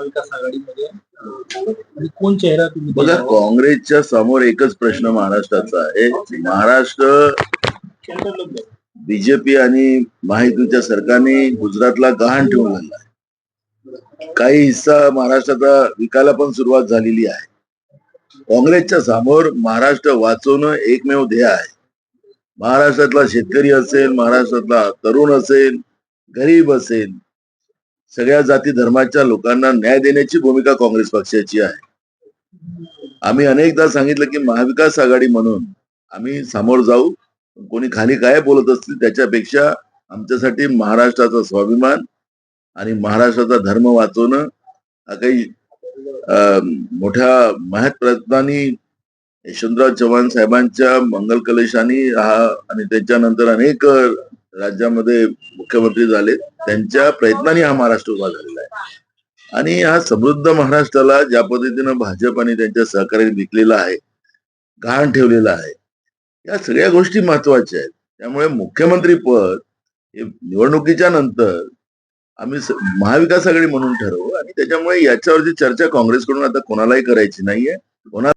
महाविकास आघाडीमध्ये आणि कोण चेहरा तुम्ही बघा? काँग्रेसच्या समोर एकच प्रश्न महाराष्ट्राचा आहे. महाराष्ट्र बीजेपी आणि महायुतीच्या सरकारने गुजरातला गहाण ठेवलेला आहे. काही हिस्सा महाराष्ट्राचा विकायला पण सुरुवात झालेली आहे. काँग्रेसच्या समोर महाराष्ट्र वाचवणं एकमेव ध्येय आहे. महाराष्ट्रातला शेतकरी असेल महाराष्ट्रातला तरुण असेल गरीब असेल सगळ्या जाती धर्माच्या लोकांना न्याय देण्याची भूमिका काँग्रेस पक्षाची आहे. आम्ही अनेकदा सांगितलं की महाविकास आघाडी म्हणून आम्ही समोर जाऊ. कोणी खाली काय बोलत असतील त्याच्यापेक्षा आमच्यासाठी महाराष्ट्राचा स्वाभिमान आणि महाराष्ट्राचा धर्म वाचवणं हा काही मोठ्या महत् प्रयत्नांनी यशवंतराव चव्हाण साहेबांच्या मंगल कलेशानी हा आणि त्याच्यानंतर अनेक राज्यामध्ये मुख्यमंत्री झाले त्यांच्या प्रयत्नांनी हा महाराष्ट्र उभा झालेला आहे. आणि हा समृद्ध महाराष्ट्राला ज्या पद्धतीनं भाजप आणि त्यांच्या सहकार्याने विकलेला आहे गहाण ठेवलेला आहे या सगळ्या गोष्टी महत्त्वाच्या आहेत. त्यामुळे मुख्यमंत्री पद हे निवडणुकीच्या नंतर आम्ही महाविकास आघाडी म्हणून ठरवू आणि त्याच्यामुळे याच्यावरची चर्चा काँग्रेसकडून आता कोणालाही करायची नाहीये. कोणा